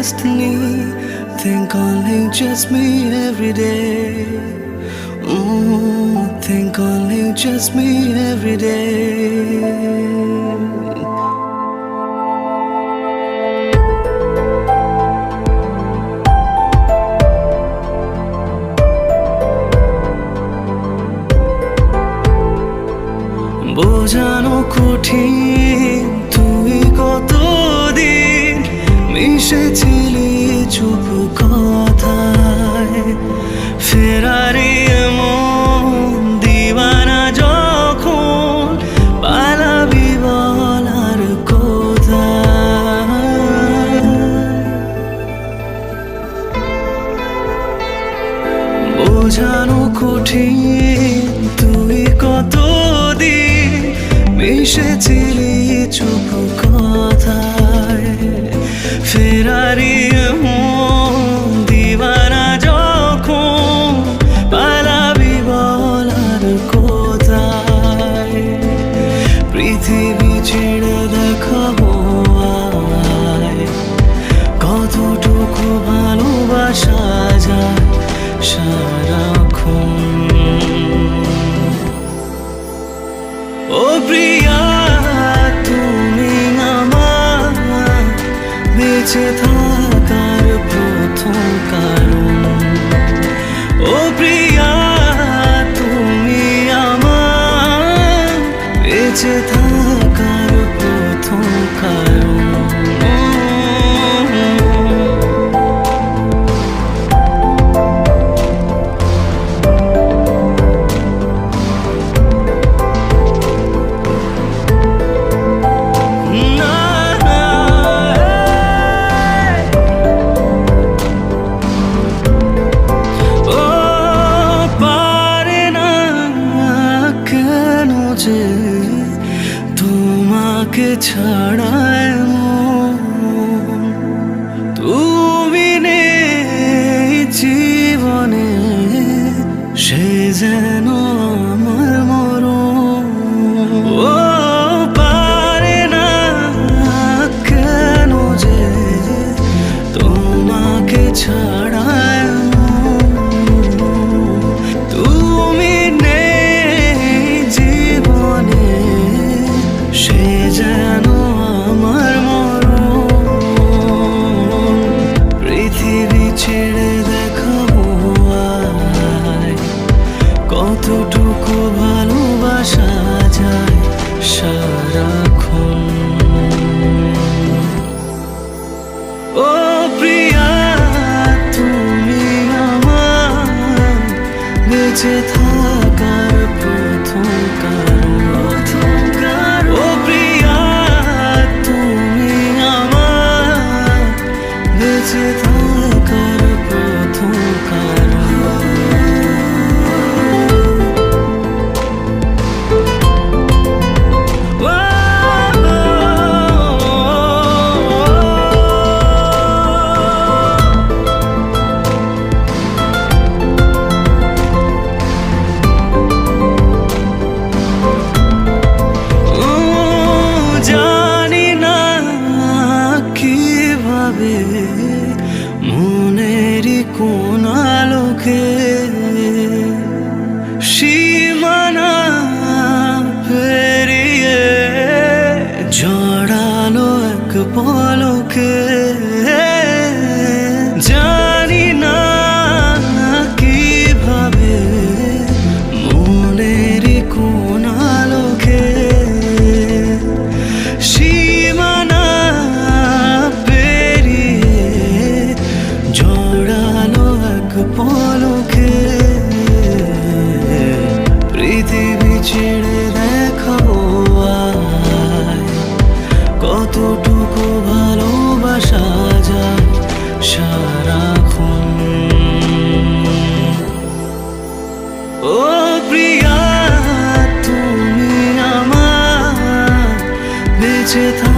destiny. Think only just me every day. Ooh, think only just me every day. বোঝানো কঠিন মিশেছিলি চুপ কথায়। ফেরারি মন দিওয়ানা যখন পালাবি বলার কোথায় বোঝানো কঠিন, তুই কতদিন মিশেছিলি চুপ ও প্রিয়া, তুমি আমার বেঁচে থাকার প্রথম কারণ। ও প্রিয়া, তুমি আমার বেঁচে থাকার প্রথম কারণ। ছাড়ায় তুমি নেই জীবনে সে যেন আমার পারে না কেন যে তোমাকে ও প্রিয়া তুমি আমার বেঁচে থাকার জানি না কীভাবে মনের কোন আলোকে সীমানা পেরিয়ে জড়ালো এক পলকে। সারাক্ষণ। ও প্রিয়া তুমি আমার বেঁচে থাকার